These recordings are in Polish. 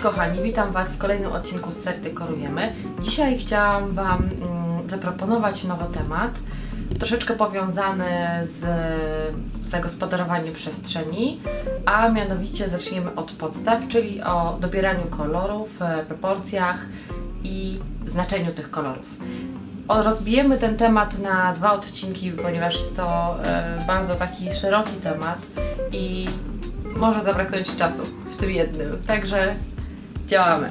kochani, witam Was w kolejnym odcinku z serii Dekorujemy. Dzisiaj chciałam Wam mm, zaproponować nowy temat, troszeczkę powiązany z zagospodarowaniem przestrzeni, a mianowicie zaczniemy od podstaw, czyli o dobieraniu kolorów, e, proporcjach i znaczeniu tych kolorów. Rozbijemy ten temat na dwa odcinki, ponieważ jest to e, bardzo taki szeroki temat i może zabraknąć czasu w tym jednym. Także działamy.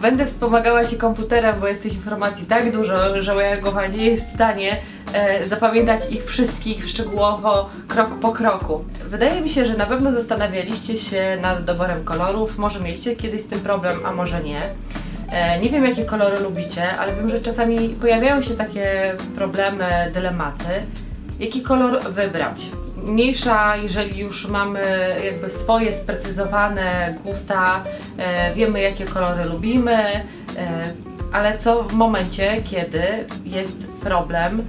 Będę wspomagała się komputerem, bo jest tych informacji tak dużo, że moja głowa nie jest w stanie e, zapamiętać ich wszystkich szczegółowo, krok po kroku. Wydaje mi się, że na pewno zastanawialiście się nad doborem kolorów. Może mieliście kiedyś z tym problem, a może nie. E, Nie wiem, jakie kolory lubicie, ale wiem, że czasami pojawiają się takie problemy, dylematy. Jaki kolor wybrać? Mniejsza, jeżeli już mamy jakby swoje sprecyzowane gusta, e, wiemy jakie kolory lubimy, e, ale co w momencie, kiedy jest problem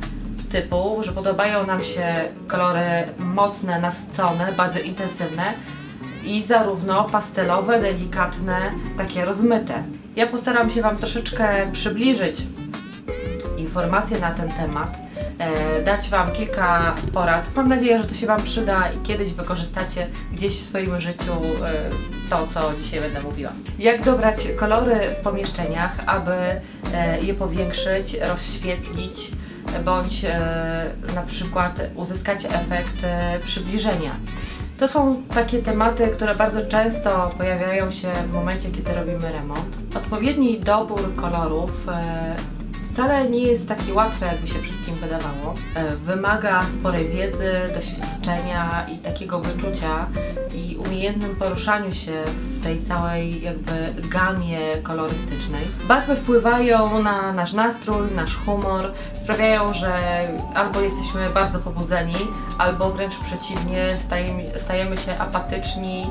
typu, że podobają nam się kolory mocne, nasycone, bardzo intensywne i zarówno pastelowe, delikatne, takie rozmyte. Ja postaram się Wam troszeczkę przybliżyć informacje na ten temat, dać Wam kilka porad. Mam nadzieję, że to się Wam przyda i kiedyś wykorzystacie gdzieś w swoim życiu e, to, co dzisiaj będę mówiła. Jak dobrać kolory w pomieszczeniach, aby e, je powiększyć, rozświetlić, bądź e, na przykład uzyskać efekt e, przybliżenia. To są takie tematy, które bardzo często pojawiają się w momencie, kiedy robimy remont. Odpowiedni dobór kolorów e, wcale nie jest taki łatwy, jakby się wszystkim wydawało. E, Wymaga sporej wiedzy, doświadczenia i takiego wyczucia i umiejętnym poruszaniu się tej całej jakby gamie kolorystycznej. Barwy wpływają na nasz nastrój, nasz humor, sprawiają, że albo jesteśmy bardzo pobudzeni, albo wręcz przeciwnie, stajemy, się apatyczni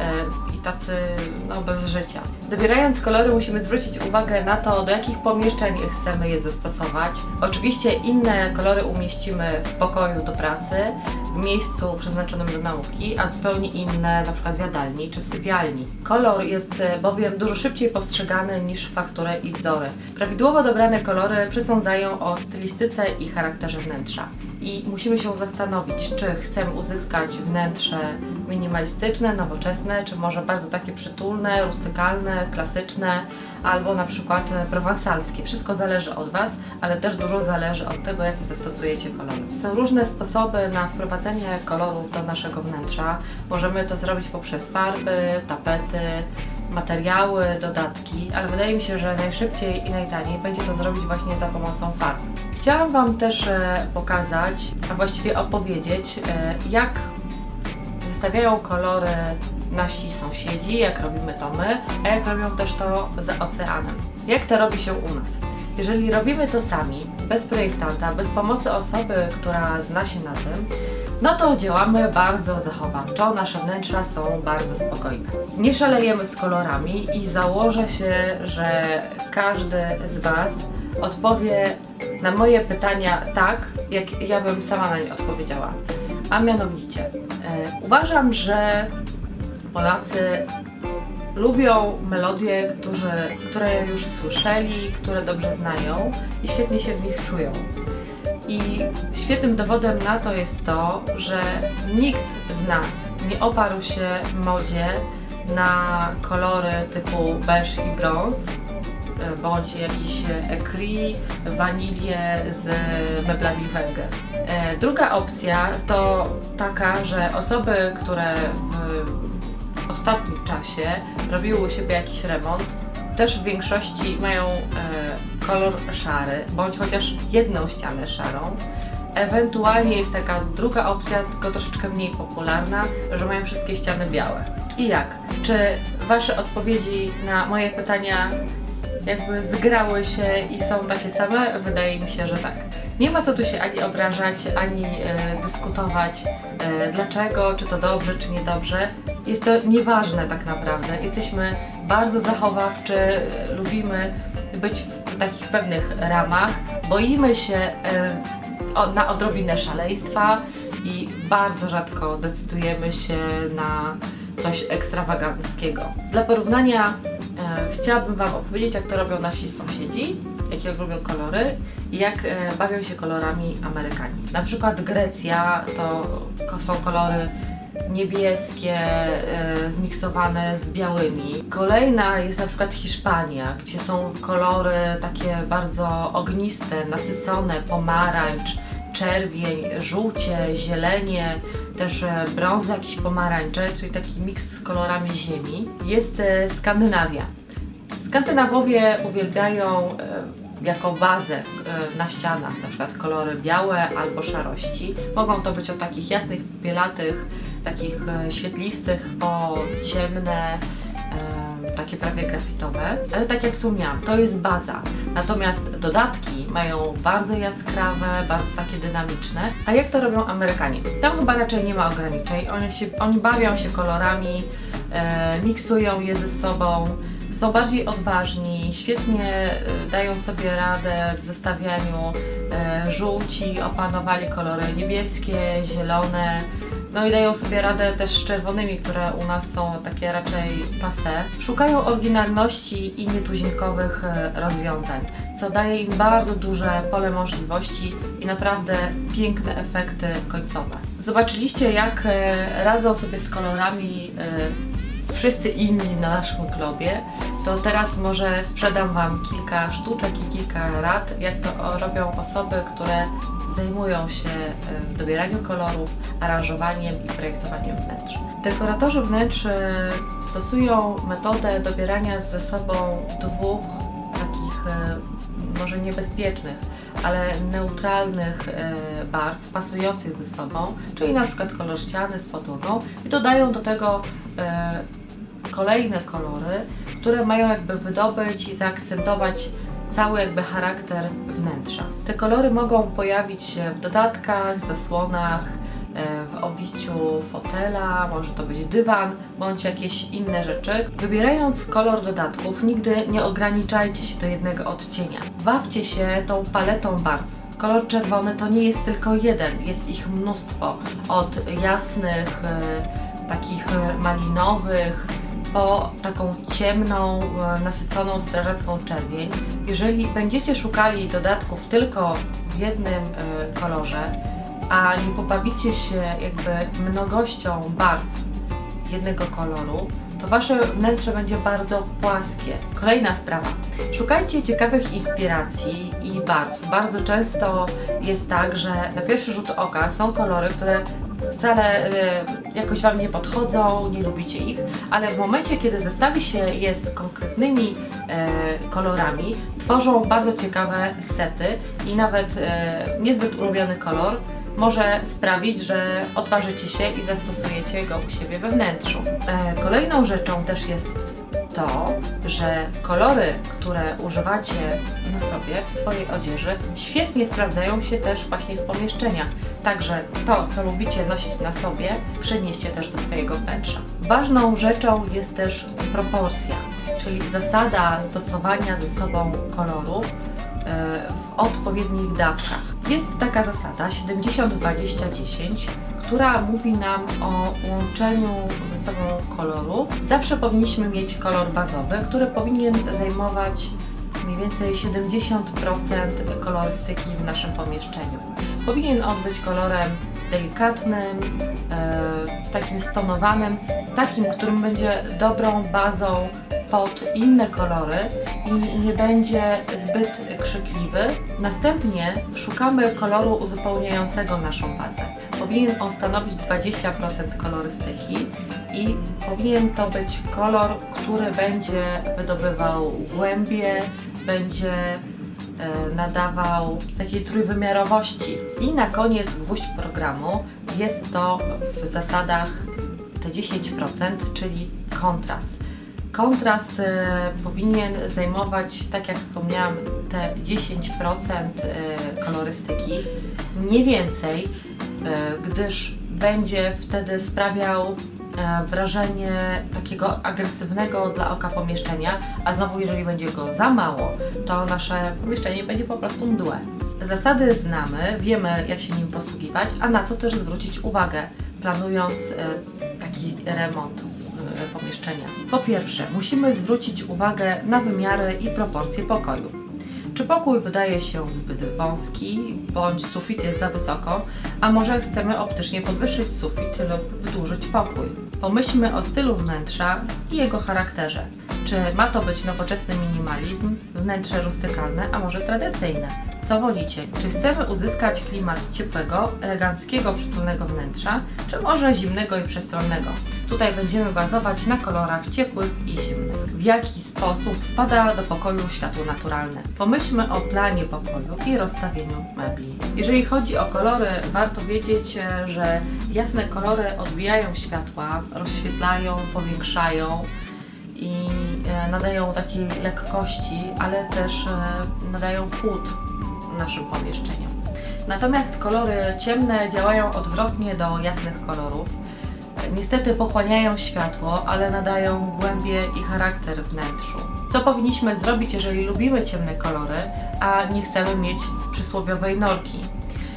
e, i tacy no, bez życia. Dobierając kolory musimy zwrócić uwagę na to, do jakich pomieszczeń chcemy je zastosować. Oczywiście inne kolory umieścimy w pokoju do pracy, w miejscu przeznaczonym do nauki, a zupełnie inne na przykład w jadalni czy w sypialni. Kolor jest e, bowiem dużo szybciej postrzegany niż fakturę i wzory. Prawidłowo dobrane kolory przesądzają o stylistyce i charakterze wnętrza. I musimy się zastanowić, czy chcemy uzyskać wnętrze minimalistyczne, nowoczesne, czy może bardzo takie przytulne, rustykalne, klasyczne, albo na przykład prowansalskie. Wszystko zależy od Was, ale też dużo zależy od tego, jakie zastosujecie kolory. Są różne sposoby na wprowadzenie kolorów do naszego wnętrza. Możemy to zrobić poprzez farby, tapety, materiały, dodatki, ale wydaje mi się, że najszybciej i najtaniej będzie to zrobić właśnie za pomocą farb. Chciałam Wam też e, pokazać, a właściwie opowiedzieć, e, jak zestawiają kolory nasi sąsiedzi, jak robimy to my, a jak robią też to za oceanem. Jak to robi się u nas? Jeżeli robimy to sami, bez projektanta, bez pomocy osoby, która zna się na tym, no to działamy bardzo zachowawczo, nasze wnętrza są bardzo spokojne. Nie szalejemy z kolorami i założę się, że każdy z Was odpowie na moje pytania tak, jak ja bym sama na nie odpowiedziała. A mianowicie, e, uważam, że Polacy lubią melodie, które już słyszeli, które dobrze znają i świetnie się w nich czują. I świetnym dowodem na to jest to, że nikt z nas nie oparł się modzie na kolory typu beige i brąz, e, bądź jakiś ecri, wanilię z meblami Węgier. E, Druga opcja to taka, że osoby, które w ostatnim czasie robiły u siebie jakiś remont, też w większości mają e, kolor szary, bądź chociaż jedną ścianę szarą. Ewentualnie jest taka druga opcja, tylko troszeczkę mniej popularna, że mają wszystkie ściany białe. I jak? Czy Wasze odpowiedzi na moje pytania jakby zgrały się i są takie same? Wydaje mi się, że tak. Nie ma co tu się ani obrażać, ani e, dyskutować, e, dlaczego, czy to dobrze, czy niedobrze. Jest to nieważne tak naprawdę. Jesteśmy bardzo zachowawczy, e, lubimy być w takich pewnych ramach, boimy się na odrobinę szaleństwa i bardzo rzadko decydujemy się na coś ekstrawaganckiego. Dla porównania e, chciałabym Wam opowiedzieć, jak to robią nasi sąsiedzi, jakie lubią kolory i jak e, bawią się kolorami Amerykanie. Na przykład Grecja to są kolory niebieskie, e, zmiksowane z białymi. Kolejna jest na przykład Hiszpania, gdzie są kolory takie bardzo ogniste, nasycone, pomarańcz, czerwień, żółcie, zielenie, też e, brązy jakieś pomarańcze, czyli taki miks z kolorami ziemi. Jest e, Skandynawia. Skandynawowie uwielbiają e, jako bazę e, na ścianach na przykład kolory białe albo szarości. Mogą to być od takich jasnych, bielatych, takich e, świetlistych po ciemne, e, takie prawie grafitowe. Ale tak jak wspomniałam, to jest baza. Natomiast dodatki mają bardzo jaskrawe, bardzo takie dynamiczne. A jak to robią Amerykanie? Tam chyba raczej nie ma ograniczeń. Oni, się, oni bawią się kolorami, miksują je ze sobą są bardziej odważni, świetnie e, dają sobie radę w zestawianiu. E, Żółci opanowali kolory niebieskie, zielone. No i dają sobie radę też z czerwonymi, które u nas są takie raczej passe. Szukają oryginalności i nietuzinkowych e, rozwiązań, co daje im bardzo duże pole możliwości i naprawdę piękne efekty końcowe. Zobaczyliście jak radzą sobie z kolorami wszyscy inni na naszym klubie, to teraz może sprzedam Wam kilka sztuczek i kilka rad, jak to robią osoby, które zajmują się dobieraniem kolorów, aranżowaniem i projektowaniem wnętrz. Dekoratorzy wnętrz e, stosują metodę dobierania ze sobą dwóch takich e, może niebezpiecznych, ale neutralnych e, barw pasujących ze sobą, czyli na przykład kolor ściany z podłogą i dodają do tego kolejne kolory, które mają jakby wydobyć i zaakcentować cały jakby charakter wnętrza. Te kolory mogą pojawić się w dodatkach, zasłonach, e, w obiciu fotela, może to być dywan, bądź jakieś inne rzeczy. Wybierając kolor dodatków, nigdy nie ograniczajcie się do jednego odcienia. Bawcie się tą paletą barw. Kolor czerwony to nie jest tylko jeden, jest ich mnóstwo. Od jasnych, e, takich e, malinowych, po taką ciemną, e, nasyconą strażacką czerwień. Jeżeli będziecie szukali dodatków tylko w jednym e, kolorze, a nie pobawicie się jakby mnogością barw jednego koloru, to wasze wnętrze będzie bardzo płaskie. Kolejna sprawa. Szukajcie ciekawych inspiracji i barw. Bardzo często jest tak, że na pierwszy rzut oka są kolory, które wcale e, jakoś Wam nie podchodzą, nie lubicie ich, ale w momencie, kiedy zestawi się je z konkretnymi e, kolorami, tworzą bardzo ciekawe sety i nawet e, niezbyt ulubiony kolor może sprawić, że odważycie się i zastosujecie go u siebie we wnętrzu. E, kolejną rzeczą też jest to, że kolory, które używacie na sobie w swojej odzieży, świetnie sprawdzają się też właśnie w pomieszczeniach. Także to, co lubicie nosić na sobie, przenieście też do swojego wnętrza. Ważną rzeczą jest też proporcja, czyli zasada stosowania ze sobą kolorów w odpowiednich dawkach. Jest taka zasada 70-20-10, która mówi nam o łączeniu ze sobą kolorów. Zawsze powinniśmy mieć kolor bazowy, który powinien zajmować mniej więcej 70% kolorystyki w naszym pomieszczeniu. Powinien on być kolorem delikatnym, e, takim stonowanym, takim, którym będzie dobrą bazą pod inne kolory i nie będzie zbyt krzykliwy. Następnie szukamy koloru uzupełniającego naszą bazę. Powinien on stanowić 20% kolorystyki i powinien to być kolor, który będzie wydobywał głębie, będzie e, nadawał takiej trójwymiarowości. I na koniec gwóźdź programu jest to w zasadach te 10%, czyli kontrast. Kontrast e, powinien zajmować, tak jak wspomniałam, te 10% e, kolorystyki, nie więcej, e, gdyż będzie wtedy sprawiał wrażenie takiego agresywnego dla oka pomieszczenia, a znowu jeżeli będzie go za mało, to nasze pomieszczenie będzie po prostu mdłe. Zasady znamy, wiemy jak się nim posługiwać, a na co też zwrócić uwagę, planując taki remont pomieszczenia. Po pierwsze, musimy zwrócić uwagę na wymiary i proporcje pokoju. Czy pokój wydaje się zbyt wąski, bądź sufit jest za wysoko, a może chcemy optycznie podwyższyć sufit lub wydłużyć pokój? Pomyślmy o stylu wnętrza i jego charakterze. Czy ma to być nowoczesny minimalizm, wnętrze rustykalne, a może tradycyjne? Co wolicie? Czy chcemy uzyskać klimat ciepłego, eleganckiego, przytulnego wnętrza, czy może zimnego i przestronnego? Tutaj będziemy bazować na kolorach ciepłych i zimnych. W jaki sposób wpada do pokoju światło naturalne? Pomyślmy o planie pokoju i rozstawieniu mebli. Jeżeli chodzi o kolory, warto wiedzieć, e, że jasne kolory odbijają światła, rozświetlają, powiększają i e, nadają takiej lekkości, ale też e, nadają chłód naszym pomieszczeniom. Natomiast kolory ciemne działają odwrotnie do jasnych kolorów. Niestety pochłaniają światło, ale nadają głębię i charakter wnętrzu. Co powinniśmy zrobić, jeżeli lubimy ciemne kolory, a nie chcemy mieć przysłowiowej norki?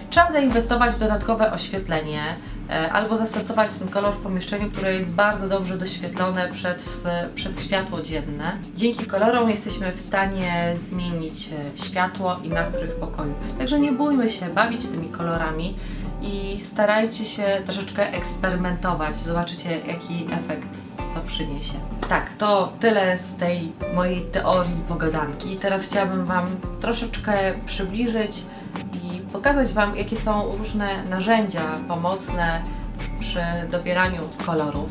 Trzeba zainwestować w dodatkowe oświetlenie e, albo zastosować ten kolor w pomieszczeniu, które jest bardzo dobrze doświetlone przez, przez światło dzienne. Dzięki kolorom jesteśmy w stanie zmienić e, światło i nastrój w pokoju. Także nie bójmy się bawić tymi kolorami i starajcie się troszeczkę eksperymentować. Zobaczycie, jaki efekt to przyniesie. Tak, to tyle z tej mojej teorii pogadanki. Teraz chciałabym Wam troszeczkę przybliżyć i pokazać Wam, jakie są różne narzędzia pomocne przy dobieraniu kolorów.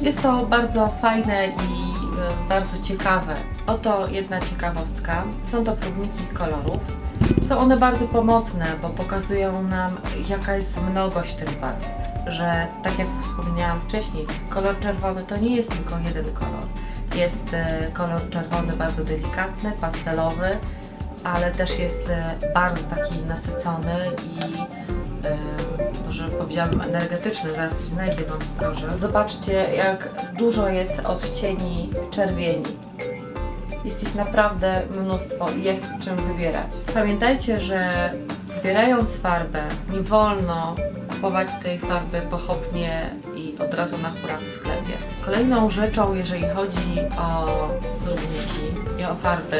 Jest to bardzo fajne i e, bardzo ciekawe. Oto jedna ciekawostka. Są to próbniki kolorów. Są one bardzo pomocne, bo pokazują nam, jaka jest mnogość tych barw. Że tak jak wspomniałam wcześniej, kolor czerwony to nie jest tylko jeden kolor. Jest e, kolor czerwony bardzo delikatny, pastelowy, ale też jest e, bardzo taki nasycony i e, może powiedziałabym energetyczny, zaraz coś znajdę Wam pokażę. Zobaczcie jak dużo jest odcieni czerwieni. Jest ich naprawdę mnóstwo i jest z czym wybierać. Pamiętajcie, że wybierając farbę nie wolno kupować tej farby pochopnie i od razu na hura w sklepie. Kolejną rzeczą, jeżeli chodzi o drobniki i o farby,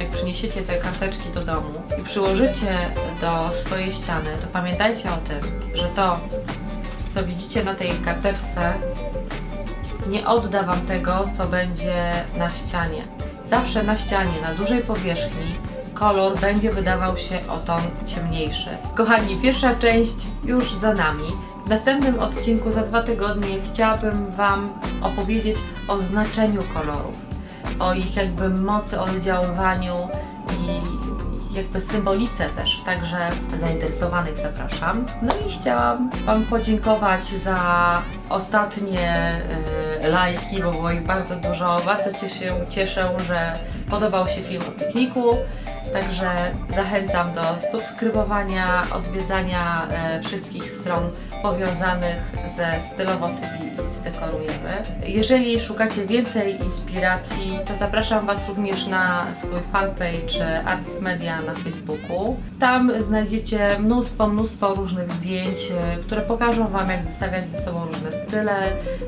jak przyniesiecie te karteczki do domu i przyłożycie do swojej ściany, to pamiętajcie o tym, że to, co widzicie na tej karteczce, nie odda Wam tego, co będzie na ścianie. Zawsze na ścianie, na dużej powierzchni, kolor będzie wydawał się o ton ciemniejszy. Kochani, pierwsza część już za nami. W następnym odcinku za dwa tygodnie chciałabym Wam opowiedzieć o znaczeniu kolorów, o ich jakby mocy oddziaływaniu i jakby symbolice też, także zainteresowanych zapraszam. No i chciałam Wam podziękować za ostatnie y, lajki, bo było ich bardzo dużo. Bardzo się cieszę, że podobał się film o pikniku. Także zachęcam do subskrybowania, odwiedzania e, wszystkich stron powiązanych ze Stylowo TV Dekorujemy. Jeżeli szukacie więcej inspiracji, to zapraszam Was również na swój fanpage Artist Media na Facebooku. Tam znajdziecie mnóstwo, mnóstwo różnych zdjęć, e, które pokażą Wam, jak zestawiać ze sobą różne style,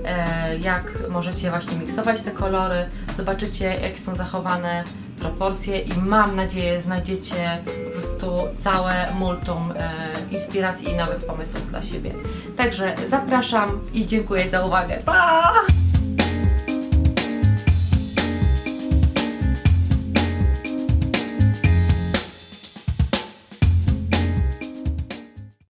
e, jak możecie właśnie miksować te kolory. Zobaczycie, jak są zachowane proporcje i mam nadzieję znajdziecie po prostu całe multum e, inspiracji i nowych pomysłów dla siebie. Także zapraszam i dziękuję za uwagę. Pa!